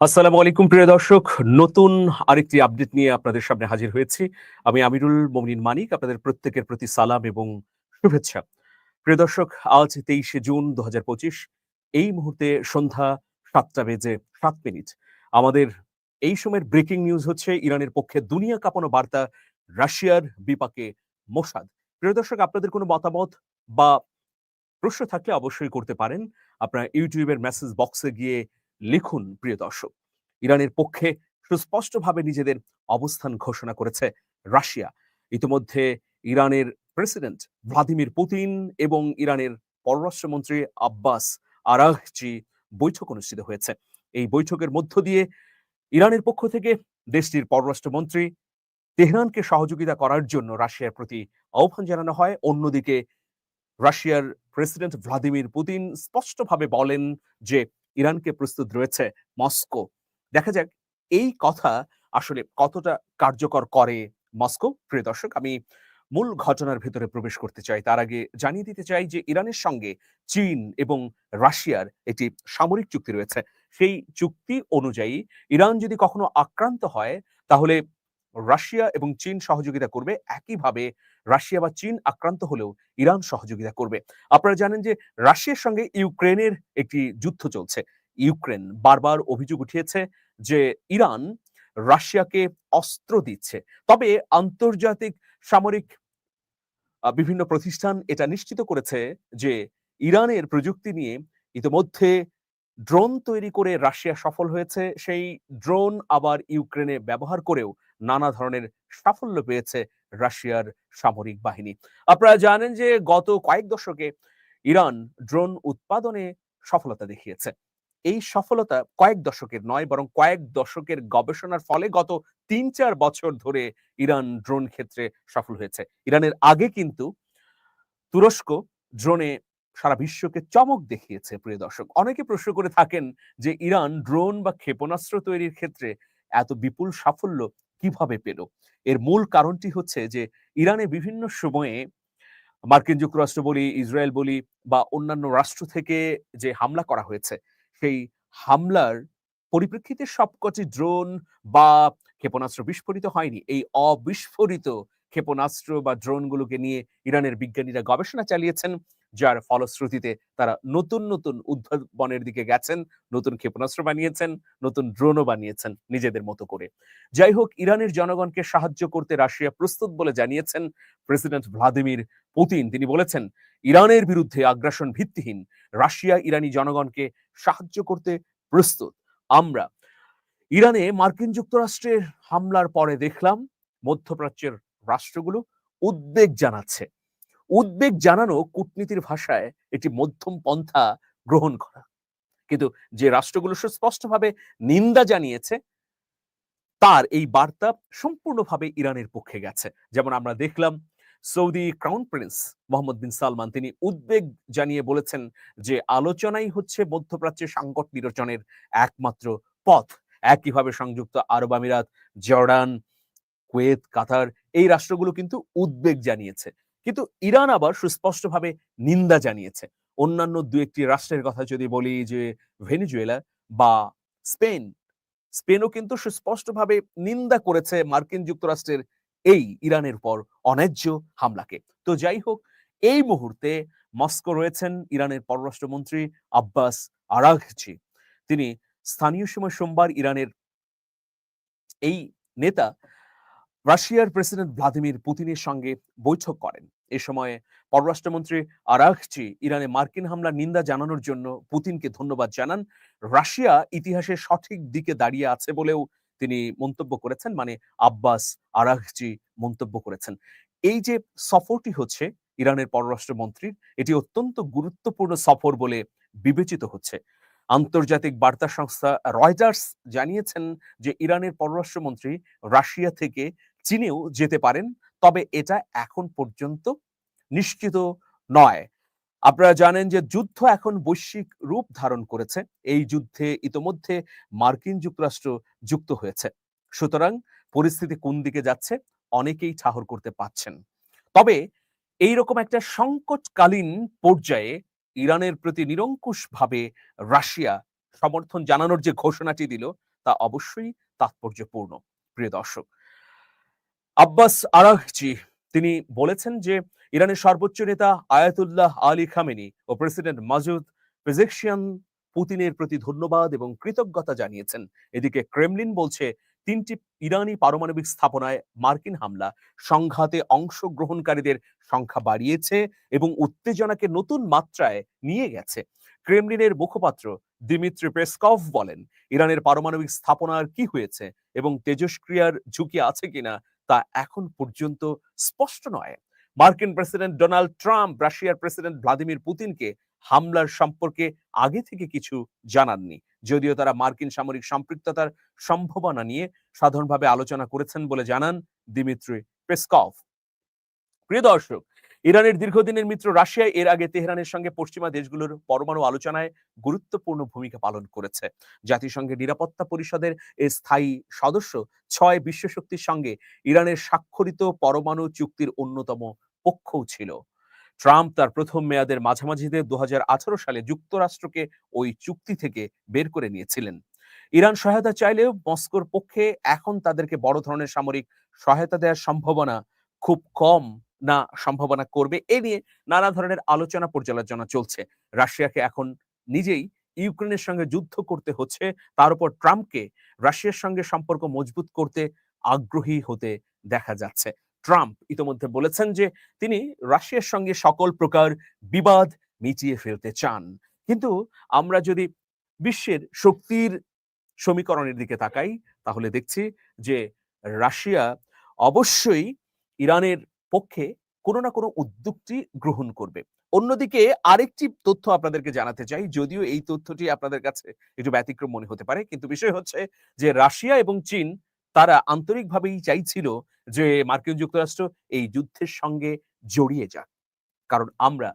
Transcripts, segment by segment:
আসসালামু আলাইকুম, প্রিয় দর্শক। নতুন আরেকটি আপডেট নিয়ে আপনাদের সামনে হাজির হয়েছি। আমি আমিরুল মমিন মানিক, আপনাদের প্রত্যেকের প্রতি সালাম এবং শুভেচ্ছা। প্রিয় দর্শক, আজ তেইশে জুন দু হাজার পঁচিশ। এই মুহূর্তে সন্ধ্যা সাতটা বেজে সাত মিনিট। আমাদের এই সময়ের ব্রেকিং নিউজ হচ্ছে, ইরানের পক্ষে দুনিয়া কাঁপানো বার্তা রাশিয়ার বিপাকে মোসাদ। প্রিয় দর্শক, আপনাদের কোনো মতামত বা প্রশ্ন থাকলে অবশ্যই করতে পারেন। আপনারা ইউটিউবের মেসেজ বক্সে গিয়ে লিখুন, প্রিয় দর্শক। ইরানের পক্ষে সুস্পষ্টভাবে নিজেদের অবস্থান ঘোষণা করেছে রাশিয়া। ইতিমধ্যে ইরানের প্রেসিডেন্ট ভ্লাদিমির পুতিন এবং ইরানের পররাষ্ট্রমন্ত্রী আব্বাস আরাগচি বৈঠক অনুষ্ঠিত হয়েছে। এই বৈঠকের মধ্য দিয়ে ইরানের পক্ষ থেকে দেশটির পররাষ্ট্রমন্ত্রী তেহরানকে সহযোগিতা করার জন্য রাশিয়ার প্রতি আহ্বান জানানো হয়। অন্যদিকে রাশিয়ার প্রেসিডেন্ট ভ্লাদিমির পুতিন স্পষ্টভাবে বলেন যে ইরানকে প্রস্তুত রয়েছে মস্কো। দেখা যাক এই কথা আসলে কতটা কার্যকর করে মস্কো। প্রিয় দর্শক, আমি মূল ঘটনার ভেতরে প্রবেশ করতে চাই। তার আগে জানিয়ে দিতে চাই যে ইরানের সঙ্গে চীন এবং রাশিয়ার একটি সামরিক চুক্তি রয়েছে। সেই চুক্তি অনুযায়ী ইরান যদি কখনো আক্রান্ত হয়, তাহলে রাশিয়া এবং চীন সহযোগিতা করবে। একইভাবে রাশিয়া বা চীন আক্রান্ত হলেও ইরান সহযোগিতা করবে। আপনারা জানেন যে রাশিয়ার সঙ্গে ইউক্রেনের একটি যুদ্ধ চলছে। ইউক্রেন বারবার অভিযোগ উঠিয়েছে যে ইরান রাশিয়াকে অস্ত্র দিচ্ছে। তবে আন্তর্জাতিক সামরিক বিভিন্ন প্রতিষ্ঠান এটা নিশ্চিত করেছে যে ইরানের প্রযুক্তি নিয়ে ইতিমধ্যে ড্রোন তৈরি করে রাশিয়া সফল হয়েছে। সেই ড্রোন আবার ইউক্রেনে ব্যবহার করেও নানা ধরনের সাফল্য পেয়েছে রাশিয়ার সামরিক বাহিনী। আপনারা জানেন যে গত কয়েক দশকে ইরান ড্রোন উৎপাদনে সফলতা দেখিয়েছে। এই সফলতা কয়েক দশকের নয়, বরং কয়েক দশকের গবেষণার ফলে গত তিন চার বছর ধরে ইরান ড্রোন ক্ষেত্রে সফল হয়েছে। ইরানের আগে কিন্তু তুরস্ক ড্রোনে সারা বিশ্বকে চমক দেখিয়েছে, প্রিয় দর্শক। অনেকে প্রশ্ন করে থাকেন যে ইরান ড্রোন বা ক্ষেপণাস্ত্র তৈরির ক্ষেত্রে এত বিপুল সাফল্য কীভাবে পেল? এর মূল কারণটি হচ্ছে যে, ইরানে বিভিন্ন সময়ে মার্কিন যুক্তরাষ্ট্র বলি, ইসরায়েল বলি বা অন্যান্য রাষ্ট্র থেকে যে হামলা করা হয়েছে, সেই হামলার পরিপ্রেক্ষিতে সবকটি ড্রোন বা ক্ষেপণাস্ত্র বিস্ফোরিত হয়নি। এই অবিস্ফোরিত ক্ষেপণাস্ত্র বা ড্রোনগুলোকে নিয়ে ইরানের বিজ্ঞানীরা গবেষণা চালিয়েছেন। যার ফলশ্রুতিতে তারা নতুন নতুন উদ্ভাবনের দিকে গেছেন, নতুন ক্ষেপণাস্ত্র বানিয়েছেন, নতুন ড্রোনও বানিয়েছেন নিজেদের মতো করে। যাই হোক, ইরানের জনগণকে সাহায্য করতে রাশিয়া প্রস্তুত বলে জানিয়েছেন প্রেসিডেন্ট ভ্লাদিমির পুতিন। তিনি বলেছেন, ইরানের বিরুদ্ধে আগ্রাসন ভিত্তিহীন। রাশিয়া ইরানি জনগণকে সাহায্য করতে প্রস্তুত। আমরা ইরানে মার্কিন যুক্তরাষ্ট্রের হামলার পরে দেখলাম, মধ্যপ্রাচ্যের রাষ্ট্রগুলো উদ্বেগ জানাচ্ছে। উদ্বেগ জানানো কূটনীতির ভাষায় একটি মধ্যম পন্থা গ্রহণ করা। কিন্তু যে রাষ্ট্রগুলো সুস্পষ্টভাবে নিন্দা জানিয়েছে, তার এই বার্তা সম্পূর্ণভাবে ইরানের পক্ষে গেছে। যেমন আমরা দেখলাম, Saudi crown prince Mohammed bin Salman তিনি উদ্বেগ জানিয়ে বলেছেন যে, আলোচনাই হচ্ছে মধ্যপ্রাচ্যের সংকট নিরসনের একমাত্র পথ। একইভাবে সংযুক্ত আরব আমিরাত, জর্ডান, কুয়েত, কাতার এই রাষ্ট্রগুলো কিন্তু উদ্বেগ জানিয়েছে। কিন্তু ইরান আবার সুস্পষ্টভাবে নিন্দা জানিয়েছে। অন্যান্য দু একটি রাষ্ট্রের কথা যদি বলি যে ভেনিজুয়েলা বা স্পেন, স্পেনও কিন্তু সুস্পষ্টভাবে নিন্দা করেছে মার্কিন যুক্তরাষ্ট্রের এই ইরানের পর অন্যায্য হামলাকে। তো যাই হোক, এই মুহূর্তে মস্কো রয়েছেন ইরানের পররাষ্ট্রমন্ত্রী আব্বাস আরাঘচি। তিনি স্থানীয় সময় সোমবার ইরানের এই নেতা রাশিয়ার প্রেসিডেন্ট ভ্লাদিমির পুতিনের সঙ্গে বৈঠক করেন। এ সময় পররাষ্ট্রমন্ত্রী আরাঘচি ইরানে মার্কিন হামলার নিন্দা জানানোর জন্য পুতিনকে ধন্যবাদ জানান। রাশিয়া ইতিহাসের সঠিক দিকে দাঁড়িয়ে আছে বলেও তিনি মন্তব্য করেছেন মানে আব্বাস আরাঘচি মন্তব্য করেছেন। এই যে সফরটি হচ্ছে ইরানের পররাষ্ট্রমন্ত্রীর, এটি অত্যন্ত গুরুত্বপূর্ণ সফর বলে বিবেচিত হচ্ছে। আন্তর্জাতিক বার্তা সংস্থা রয়টার্স জানিয়েছেন যে, ইরানের পররাষ্ট্রমন্ত্রী রাশিয়া থেকে চীনেও যেতে পারেন, তবে এটা এখন পর্যন্ত নিশ্চিত নয়। আপনারা জানেন যে যুদ্ধ এখন বৈশ্বিক রূপ ধারণ করেছে। এই যুদ্ধে ইতোমধ্যে মার্কিন যুক্তরাষ্ট্র যুক্ত হয়েছে। সুতরাং পরিস্থিতি কোন দিকে যাচ্ছে, অনেকেই ঠাহর করতে পারছেন। তবে এই রকম একটা সংকটকালীন পর্যায়ে ইরানের প্রতি নিরঙ্কুশ ভাবে রাশিয়া সমর্থন জানানোর যে ঘোষণাটি দিল, তা অবশ্যই তাৎপর্যপূর্ণ। প্রিয় দর্শক আব্বাস আরাকচি তিনি বলেছেন যে ইরানের সর্বোচ্চ নেতা আয়াতুল্লাহ আলী খামেনি ও প্রেসিডেন্ট মাজুদ পেজেকশিয়ান পুতিনের প্রতি ধন্যবাদ এবং কৃতজ্ঞতা জানিয়েছেন। এদিকে ক্রেমলিন বলছে, তিনটি ইরানি পারমাণবিক স্থাপনায় মার্কিন হামলা সংঘাতে অংশগ্রহণকারীদের সংখ্যা বাড়িয়েছে এবং উত্তেজনাকে নতুন মাত্রায় নিয়ে গেছে। ক্রেমলিনের মুখপাত্র দিমিত্রি পেসকভ বলেন, ইরানের পারমাণবিক স্থাপনার কি হয়েছে এবং তেজস্ক্রিয়ার ঝুঁকি আছে কিনা তা এখন পর্যন্ত স্পষ্ট নয়। মার্কিন প্রেসিডেন্ট ডোনাল্ড ট্রাম্প, রাশিয়ার প্রেসিডেন্ট ভ্লাদিমির পুতিনকে হামলার সম্পর্কে আগে থেকে কিছু জানাননি। যদিও তারা মার্কিন সামরিক সম্পৃক্ততার সম্ভাবনা নিয়ে সাধারণভাবে আলোচনা করেছেন বলে জানান দিমিত্রি পেসকভ। প্রিয় দর্শক ইরানের দীর্ঘদিনের মিত্র রাশিয়া এর আগে তেহরানের সঙ্গে পশ্চিমা দেশগুলোর পরমাণু আলোচনায় গুরুত্বপূর্ণ ভূমিকা পালন করেছে। জাতিসংঘের নিরাপত্তা পরিষদের স্থায়ী সদস্য ছয় বিশ্বশক্তির সঙ্গে ইরানের স্বাক্ষরিত পরমাণু চুক্তির অন্যতম পক্ষও ছিল। ট্রাম্প তার প্রথম মেয়াদের মাঝামাঝিতে দু হাজার আঠারো সালে যুক্তরাষ্ট্রকে ওই চুক্তি থেকে বের করে নিয়েছিলেন। ইরান সহায়তা চাইলেও মস্কোর পক্ষে এখন তাদেরকে বড় ধরনের সামরিক সহায়তা দেওয়ার সম্ভাবনা খুব কম। না সম্ভাবনা করবে, এ নিয়ে নানা ধরনের আলোচনা পর্যালোচনা চলছে। রাশিয়াকে এখন নিজেই ইউক্রেনের সঙ্গে যুদ্ধ করতে হচ্ছে, তার উপর ট্রাম্পকে রাশিয়ার সঙ্গে সম্পর্ক মজবুত করতে আগ্রহী হতে দেখা যাচ্ছে। ট্রাম্প ইতোমধ্যে বলেছেন যে, তিনি রাশিয়ার সঙ্গে সকল প্রকার বিবাদ মিটিয়ে ফেলতে চান। কিন্তু আমরা যদি বিশ্বের শক্তির সমীকরণের দিকে তাকাই, তাহলে দেখছি যে, রাশিয়া অবশ্যই ইরানের পক্ষে কোনো না কোনো উদ্যোগটি গ্রহণ করবে। অন্যদিকে আরেকটি তথ্য আপনাদেরকে জানাতে চাই, যদিও এই তথ্যটি আপনাদের কাছে একটু ব্যতিক্রম মনে হতে পারে, কিন্তু বিষয় হচ্ছে যে রাশিয়া এবং চীন তারা আন্তরিকভাবেই চাইছিল যে মার্কিন যুক্তরাষ্ট্র এই যুদ্ধের সঙ্গে জড়িয়ে যাক। কারণ আমরা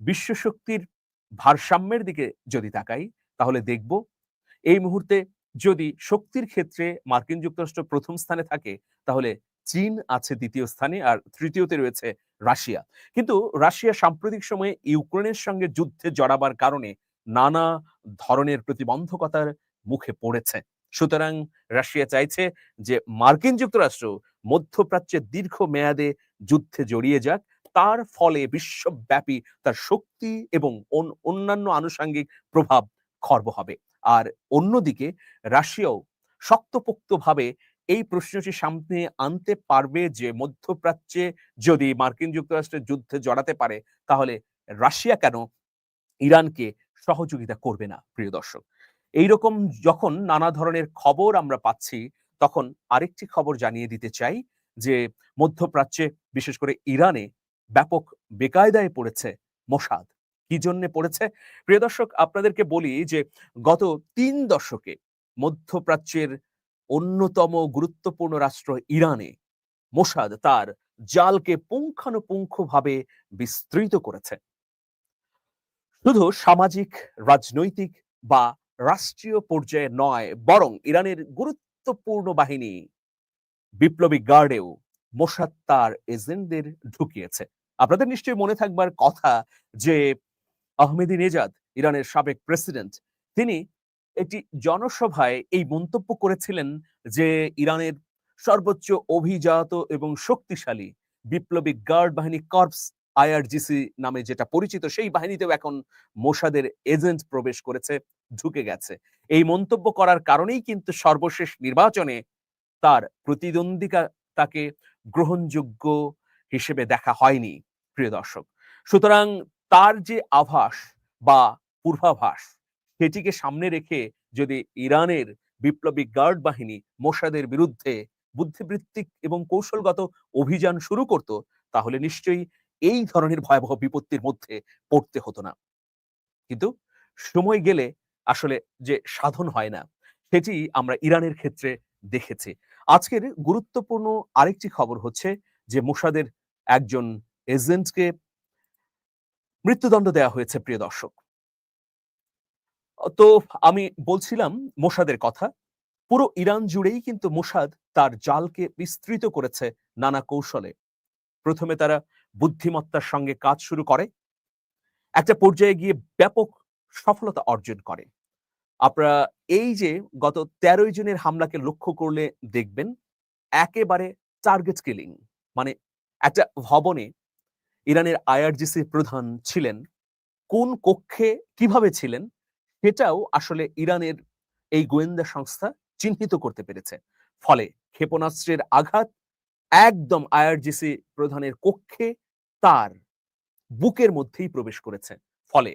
বিশ্ব শক্তির ভারসাম্যের দিকে যদি তাকাই, তাহলে দেখব এই মুহূর্তে যদি শক্তির ক্ষেত্রে মার্কিন যুক্তরাষ্ট্র প্রথম স্থানে থাকে, তাহলে চীন আছে দ্বিতীয় স্থানে আর তৃতীয়তে রয়েছে রাশিয়া। কিন্তু রাশিয়া সাম্প্রতিক সময়ে ইউক্রেনের সঙ্গে যুদ্ধে জড়াবার কারণে নানা ধরনের প্রতিবন্ধকতার মুখে পড়েছে। সুতরাং রাশিয়া চাইছে যে মার্কিন যুক্তরাষ্ট্র মধ্যপ্রাচ্যের দীর্ঘ মেয়াদে যুদ্ধে জড়িয়ে যাক, তার ফলে বিশ্বব্যাপী তার শক্তি এবং অন্যান্য আনুষাঙ্গিক প্রভাব খর্ব হবে। আর অন্যদিকে রাশিয়াও শক্তপোক্তভাবে এই প্রশ্নটি সামনে আনতে পারবে যে মধ্যপ্রাচ্যে যদি মার্কিন যুক্তরাষ্ট্রের যুদ্ধে জড়াতে পারে, তাহলে রাশিয়া কেন ইরানকে সহযোগিতা করবে না, প্রিয় দর্শক? এইরকম যখন নানা ধরনের খবর আমরা পাচ্ছি, তখন আরেকটি খবর জানিয়ে দিতে চাই যে মধ্যপ্রাচ্যে, বিশেষ করে ইরানে, ব্যাপক বেকায়দায় পড়েছে মোসাদ। কি জন্যে পড়েছে? প্রিয় দর্শক, আপনাদেরকে বলি যে গত তিন দশকে মধ্যপ্রাচ্যের অন্যতম গুরুত্বপূর্ণ রাষ্ট্র ইরানে, মোসাদ তার জালকে পুঙ্খানুপুঙ্খভাবে বিস্তৃত করেছে। শুধু সামাজিক, রাজনৈতিক বা রাষ্ট্রীয় পর্যায়ে নয়, বরং ইরানের গুরুত্বপূর্ণ বাহিনী বিপ্লবী গার্ডেও মোসাদ তার এজেন্টদের ঢুকিয়েছে। আপনাদের নিশ্চয়ই মনে থাকবার কথা যে আহমেদি নেজাদ, ইরানের সাবেক প্রেসিডেন্ট, তিনি একটি জনসভায় এই মন্তব্য করেছিলেন যে ইরানের সর্বোচ্চ অভিজাত এবং শক্তিশালী বিপ্লবী গার্ড বাহিনী কর্পস আইআরজিসি নামে যেটা পরিচিত, সেই বাহিনীতেও এখন মোসাদের এজেন্ট প্রবেশ করেছে, ঢুকে গেছে। এই মন্তব্য করার কারণেই কিন্তু সর্বশেষ নির্বাচনে তার প্রতিদ্বন্দ্বিকা তাকে গ্রহণযোগ্য হিসেবে দেখা হয়নি, প্রিয় দর্শক। সুতরাং তার যে আভাস বা পূর্বাভাস সেটিকে সামনে রেখে যদি ইরানের বিপ্লবী গার্ড বাহিনী মোসাদের বিরুদ্ধে বুদ্ধিবৃত্তিক এবং কৌশলগত অভিযান শুরু করত, তাহলে নিশ্চয়ই এই ধরনের ভয়াবহ বিপত্তির মধ্যে পড়তে হতো না। কিন্তু সময় গেলে আসলে যে সাধন হয় না, সেটি আমরা ইরানের ক্ষেত্রে দেখেছি। আজকের গুরুত্বপূর্ণ আরেকটি খবর হচ্ছে যে মোসাদের একজন এজেন্টকে মৃত্যুদণ্ড দেওয়া হয়েছে, প্রিয় দর্শক। তো আমি বলছিলাম মোসাদের কথা। পুরো ইরান জুড়েই কিন্তু মোসাদ তার জালকে বিস্তৃত করেছে নানা কৌশলে। প্রথমে তারা বুদ্ধিমত্তার সঙ্গে কাজ শুরু করে। একটা পর্যায়ে গিয়ে ব্যাপক সফলতা অর্জন করে। আপনারা এই যে গত তেরোই জনের হামলাকে লক্ষ্য করলে দেখবেন, একেবারে টার্গেট কিলিং মানে একটা ভবনে ইরানের আইআরজিসি প্রধান ছিলেন। কোন কক্ষে কীভাবে ছিলেন সেটাও আসলে ইরানের এই গোয়েন্দা সংস্থা চিহ্নিত করতে পেরেছে। ফলে ক্ষেপণাস্ত্রের আঘাত একদম আইআরজিসি প্রধানের কক্ষে তার বুকের মধ্যেই প্রবেশ করেছে। ফলে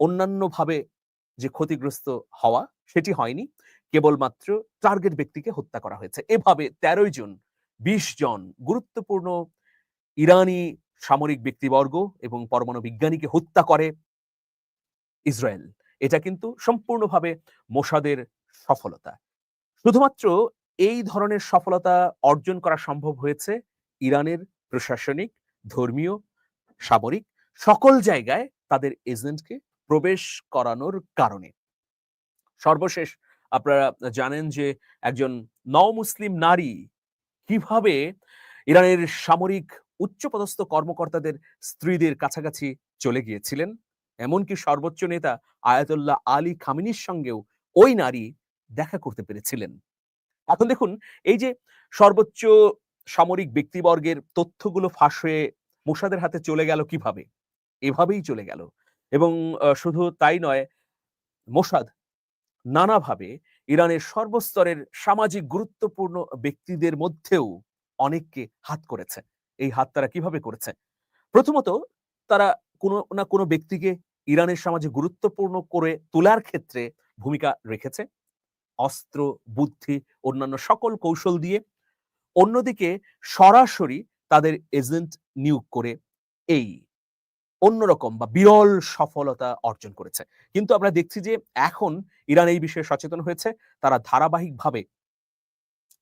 অন্যান্যভাবে যে ক্ষতিগ্রস্ত হওয়া সেটি হয়নি, কেবলমাত্র টার্গেট ব্যক্তিকে হত্যা করা হয়েছে। এভাবে তেরোই জন বিশ জন গুরুত্বপূর্ণ ইরানি সামরিক ব্যক্তিবর্গ এবং পরমাণু বিজ্ঞানীকে হত্যা করে ইসরায়েল। এটা কিন্তু সম্পূর্ণভাবে মোসাদের সফলতা। শুধুমাত্র এই ধরনের সফলতা অর্জন করা সম্ভব হয়েছে ইরানের প্রশাসনিক, ধর্মীয়, সামরিক সকল জায়গায় তাদের এজেন্টকে প্রবেশ করানোর কারণে। সর্বশেষ আপনারা জানেন যে একজন নও-মুসলিম নারী কীভাবে ইরানের সামরিক উচ্চপদস্থ কর্মকর্তাদের স্ত্রীদের কাছাকাছি চলে গিয়েছিলেন? এমনকি সর্বোচ্চ নেতা আয়াতুল্লাহ আলী খামিনির সঙ্গেও ওই নারী দেখা করতে পেরেছিলেন। এখন দেখুন, এই যে সর্বোচ্চ সামরিক ব্যক্তিবর্গের তথ্যগুলো ফাঁস হয়ে মোসাদের হাতে চলে গেল কীভাবে? এভাবেই চলে গেল। এবং শুধু তাই নয় মোসাদ নানাভাবে ইরানের সর্বস্তরের সামাজিক গুরুত্বপূর্ণ ব্যক্তিদের মধ্যেও অনেককে হাত করেছে। এই হাত তারা কীভাবে করেছে? প্রথমত, তারা কোনো না কোনো ব্যক্তিকে ইরানের সমাজে গুরুত্বপূর্ণ করে তোলার ক্ষেত্রে ভূমিকা রেখেছে। অস্ত্র, বুদ্ধি, অন্যান্য সকল কৌশল দিয়ে। অন্যদিকে সরাসরি তাদের এজেন্ট নিয়োগ করে এই অন্যরকম বা বিরল সফলতা অর্জন করেছে। কিন্তু আমরা দেখছি যে এখন ইরান এই বিষয়ে সচেতন হয়েছে। তারা ধারাবাহিকভাবে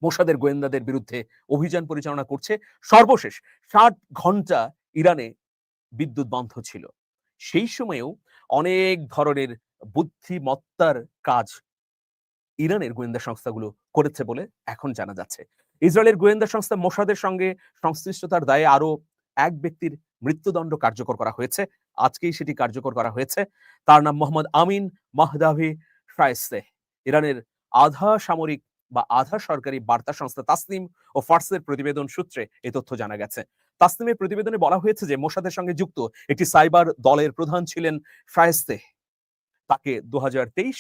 মোসাদের গোয়েন্দাদের বিরুদ্ধে অভিযান পরিচালনা করছে। সর্বশেষ ষাট ঘণ্টা ইরানে বিদ্যুৎ বন্ধ ছিল। সেই সময়েও অনেক ধরনের বুদ্ধিমত্তার কাজ ইরানের গোয়েন্দা সংস্থাগুলো করেছে বলে এখন জানা যাচ্ছে। ইসরায়েলের গোয়েন্দা সংস্থা মোসাদের সঙ্গে সংশ্লিষ্টতার দায়ে আরও এক ব্যক্তির মৃত্যুদণ্ড কার্যকর করা হয়েছে। আজকেই সেটি কার্যকর করা হয়েছে। তার নাম মোহাম্মদ আমিন মাহদাভি শায়েস্তে। ইরানের আধা সামরিক বা আধা সরকারি বার্তা সংস্থা তাসনিম ও ফার্সের প্রতিবেদন সূত্রে এই তথ্য জানা গেছে। তাসনিমের প্রতিবেদনে বলা হয়েছে যে মোসাদের সঙ্গে যুক্ত একটি সাইবার দলের প্রধান ছিলেন শায়েস্তে তাকে দু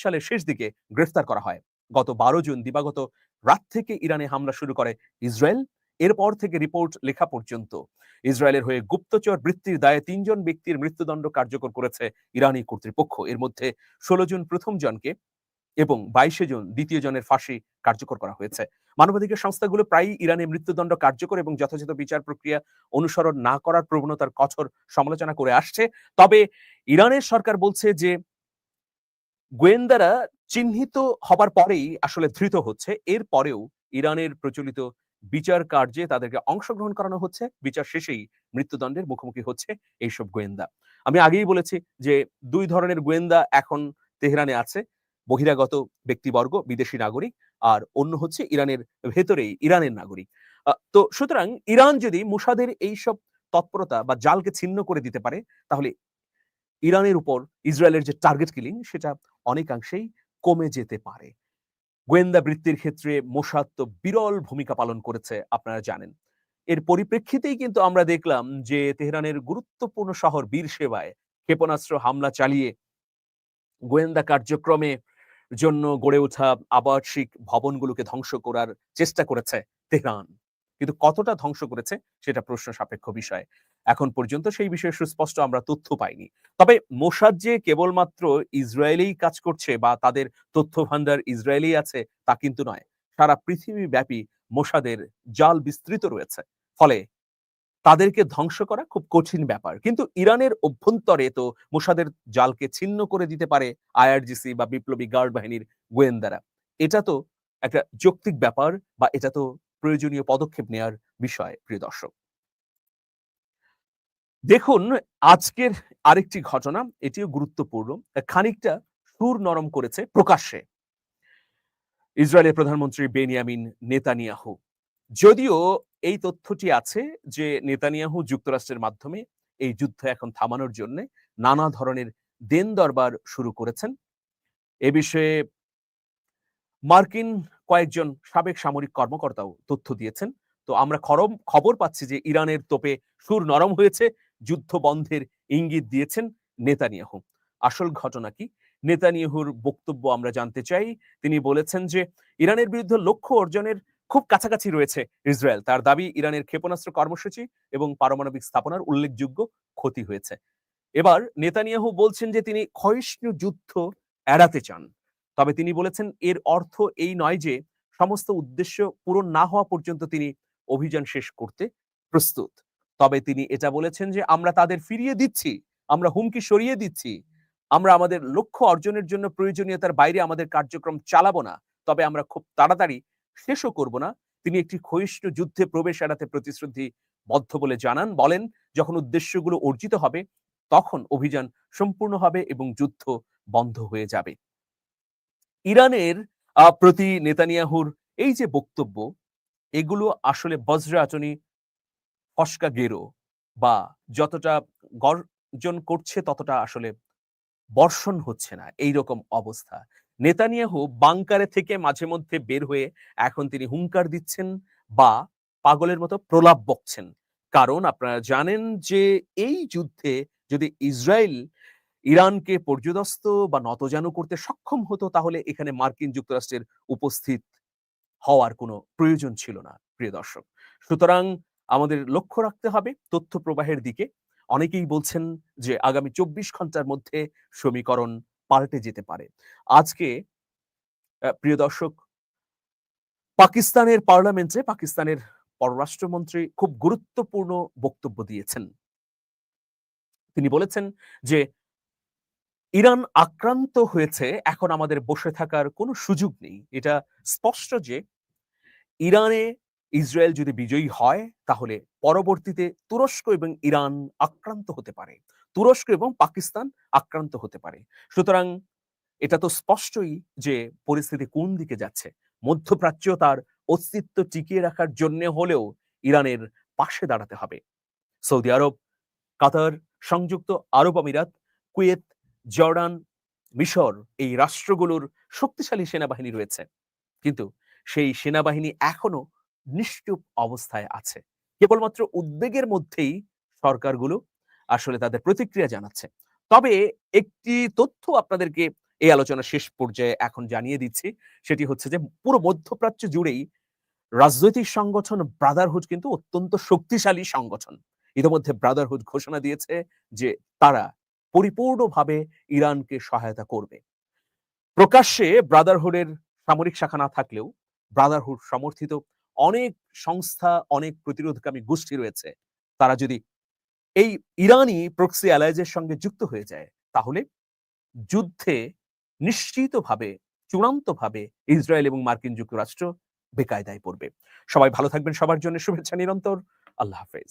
সালের শেষ দিকে গ্রেফতার করা হয়। গত বারো জুন দিবাগত রাত থেকে ইরানে হামলা শুরু করে ইসরায়েল। এরপর থেকে রিপোর্ট লেখা পর্যন্ত। ইসরায়েলের হয়ে গুপ্তচর বৃত্তির দায়ে তিনজন ব্যক্তির মৃত্যুদণ্ড কার্যকর করেছে ইরানি কর্তৃপক্ষ। এর মধ্যে ষোলো জন প্রথম জনকে এবং বাইশে জন দ্বিতীয় জনের ফাঁসি কার্যকর করা হয়েছে। মানবাধিকার সংস্থাগুলো প্রায়ই ইরানে মৃত্যুদণ্ড কার্যকর এবং যথাযথ বিচার প্রক্রিয়া অনুসরণ না করার প্রবণতার কঠোর সমালোচনা করে আসছে। তবে ইরানের সরকার বলছে যে, গোয়েন্দারা চিহ্নিত হবার পরেই আসলে ধৃত হচ্ছে। এর পরেও ইরানের প্রচলিত বিচার কার্যে তাদেরকে অংশগ্রহণ করানো হচ্ছে। বিচার শেষেই মৃত্যুদণ্ডের মুখোমুখি হচ্ছে এইসব গোয়েন্দা। আমি আগেই বলেছি যে, দুই ধরনের গোয়েন্দা এখন তেহরানে আছে। বহিরাগত ব্যক্তিবর্গ, বিদেশি নাগরিক আর অন্য হচ্ছে ইরানের ভেতরেই, ইরানের নাগরিক। তো সুতরাং ইরান যদি মুসাদের এইসব তৎপরতা বা জালকে ছিন্ন করে দিতে পারে, তাহলে ইরানের উপর ইসরায়েলের যে টার্গেট কিলিং সেটা অনেকাংশেই কমে যেতে পারে। গোয়েন্দা বৃত্তির ক্ষেত্রে মোসাদ তো বিরল ভূমিকা পালন করেছে, আপনারা জানেন। এর পরিপ্রেক্ষিতেই কিন্তু আমরা দেখলাম যে তেহরানের গুরুত্বপূর্ণ শহর বীর সেবায় ক্ষেপণাস্ত্র হামলা চালিয়ে গোয়েন্দা কার্যক্রমে জন্য গড়ে ওঠা আবাসিক ভবনগুলোকে ধ্বংস করার চেষ্টা করেছে তেহরান। কিন্তু কতটা ধ্বংস করেছে সেটা প্রশ্ন সাপেক্ষ বিষয়। এখন পর্যন্ত সেই বিষয়ে সুস্পষ্ট আমরা তথ্য পাইনি। তবে মোসাদ যে কেবলমাত্র ইসরায়েলেই কাজ করছে বা তাদের তথ্য ভান্ডার ইসরায়েলেই আছে তা কিন্তু নয়। সারা পৃথিবী ব্যাপী মোসাদের জাল বিস্তৃত রয়েছে। ফলে তাদেরকে ধ্বংস করা খুব কঠিন ব্যাপার। কিন্তু ইরানের অভ্যন্তরে তো মোসাদের জালকে ছিন্ন করে দিতে পারে আইআরজিসি বা বিপ্লবী গার্ড বাহিনীর গোয়েন্দারা। এটা তো একটা যৌক্তিক ব্যাপার বা এটা তো প্রয়োজনীয় পদক্ষেপ নেওয়ার বিষয়, প্রিয় দর্শক। দেখুন, আজকের আরেকটি ঘটনা, এটিও গুরুত্বপূর্ণ। খানিকটা সুর নরম করেছে প্রকাশ্যে। ইসরায়েলের প্রধানমন্ত্রী বেনিয়ামিন নেতানিয়াহু। যদিও এই তথ্যটি আছে যে নেতানিয়াহু যুক্তরাষ্ট্রের মাধ্যমে এই যুদ্ধ এখন থামানোর জন্য নানা ধরনের দেন দরবার শুরু করেছেন। এ বিষয়ে মার্কিন কয়েকজন সাবেক সামরিক কর্মকর্তাও তথ্য দিয়েছেন। তো আমরা খরম, খবর পাচ্ছি যে ইরানের তোপে সুর নরম হয়েছে, যুদ্ধ বন্ধের ইঙ্গিত দিয়েছেন নেতানিয়াহু। আসল ঘটনা কি? নেতানিয়াহুর বক্তব্য আমরা জানতে চাই। তিনি বলেছেন যে ইরানের বিরুদ্ধে লক্ষ্য অর্জনের খুব কাছাকাছি রয়েছে ইসরায়েল। তার দাবি, ইরানের ক্ষেপণাস্ত্র কর্মসূচি এবং পারমাণবিক স্থাপনার উল্লেখযোগ্য ক্ষতি হয়েছে। এবার নেতানিয়াহু বলছেন যে তিনি ক্ষয়িষ্ণু যুদ্ধ এড়াতে চান। তবে তিনি বলেছেন, এর অর্থ এই নয় যে সমস্ত উদ্দেশ্য পূরণ না হওয়া পর্যন্ত তিনি অভিযান শেষ করতে প্রস্তুত। তবে তিনি এটা বলেছেন যে, আমরা তাদের ফিরিয়ে দিচ্ছি, আমরা হুমকি সরিয়ে দিচ্ছি। আমরা আমাদের লক্ষ্য অর্জনের জন্য প্রয়োজনীয়তার বাইরে আমাদের কার্যক্রম চালাবো না। তবে আমরা খুব তাড়াতাড়ি শেষও করব না। তিনি একটি ক্ষয়িষ্ণু যুদ্ধে প্রবেশ এড়াতে প্রতিশ্রুতি বদ্ধ বলে জানান। বলেন, যখন উদ্দেশ্যগুলো অর্জিত হবে, তখন অভিযান সম্পূর্ণ হবে এবং যুদ্ধ বন্ধ হয়ে যাবে। ইরানের প্রতি নেতানিয়াহুর এই যে বক্তব্য, এগুলো আসলে বজ্র আচনি ফসকা গেরো বা যতটা গর্জন করছে ততটা আসলে বর্ষণ হচ্ছে না। এই রকম অবস্থা। নেতানিয়াহু বাংকারে থেকে মাঝে মধ্যে বের হয়ে এখন তিনি হুঙ্কার দিচ্ছেন বা পাগলের মতো প্রলাপ বকছেন। কারণ আপনারা জানেন যে এই যুদ্ধে যদি ইসরায়েল ইরানকে পর্যদস্ত বা নতজানু করতে সক্ষম হতো, তাহলে এখানে মার্কিন যুক্তরাষ্ট্রের উপস্থিত হওয়ার কোনো প্রয়োজন ছিল না, প্রিয় দর্শক। সুতরাং আমাদের লক্ষ্য রাখতে হবে তথ্য প্রবাহের দিকে। অনেকেই বলছেন যে আগামী চব্বিশ ঘণ্টার মধ্যে সমীকরণ পাল্টে যেতে পারে। আজকে প্রিয় দর্শক, পাকিস্তানের পার্লামেন্টে পাকিস্তানের পররাষ্ট্রমন্ত্রী খুব গুরুত্বপূর্ণ বক্তব্য দিয়েছেন। তিনি বলেছেন যে, ইরান আক্রান্ত হয়েছে, এখন আমাদের বসে থাকার কোনো সুযোগ নেই। এটা স্পষ্ট যে, ইরানে ইসরায়েল যদি বিজয়ী হয়, তাহলে পরবর্তীতে তুরস্ক এবং ইরান আক্রান্ত হতে পারে। তুরস্ক এবং পাকিস্তান আক্রান্ত হতে পারে। সুতরাং এটা তো স্পষ্টই যে পরিস্থিতি কোন দিকে যাচ্ছে। মধ্যপ্রাচ্য তার অস্তিত্ব টিকিয়ে রাখার জন্য হলেও ইরানের পাশে দাঁড়াতে হবে। সৌদি আরব, কাতার, সংযুক্ত আরব আমিরাত, কুয়েত, জর্ডান, মিশর এই রাষ্ট্রগুলোর শক্তিশালী সেনাবাহিনী রয়েছে। কিন্তু সেই সেনাবাহিনী এখনও নিশ্চুপ অবস্থায় আছে। কেবলমাত্র উদ্বেগের মধ্যেই সরকারগুলো আসলে তাদের প্রতিক্রিয়া জানাচ্ছে। তবে একটি তথ্য আপনাদেরকে এই আলোচনা শেষ পর্যায়ে এখন জানিয়ে দিচ্ছি, সেটি হচ্ছে যে পুরো মধ্যপ্রাচ্য জুড়েই রাজনৈতিক সংগঠন ব্রাদারহুড কিন্তু অত্যন্ত শক্তিশালী সংগঠন। ইতিমধ্যে ব্রাদারহুড ঘোষণা দিয়েছে যে তারা পরিপূর্ণভাবে ইরানকে সহায়তা করবে। প্রকাশ্যে ব্রাদারহুডের সামরিক শাখা না থাকলেও ব্রাদারহুড সমর্থিত অনেক সংস্থা, অনেক প্রতিরোধকামী গোষ্ঠী রয়েছে। তারা যদি এই ইরানি প্রক্সি অ্যালায়েজের সঙ্গে যুক্ত হয়ে যায়, তাহলে যুদ্ধে নিশ্চিতভাবে, চূড়ান্তভাবে ইসরায়েল এবং মার্কিন যুক্তরাষ্ট্র বেকায়দায় পড়বে। সবাই ভালো থাকবেন। সবার জন্য শুভেচ্ছা নিরন্তর। আল্লাহ হাফেজ।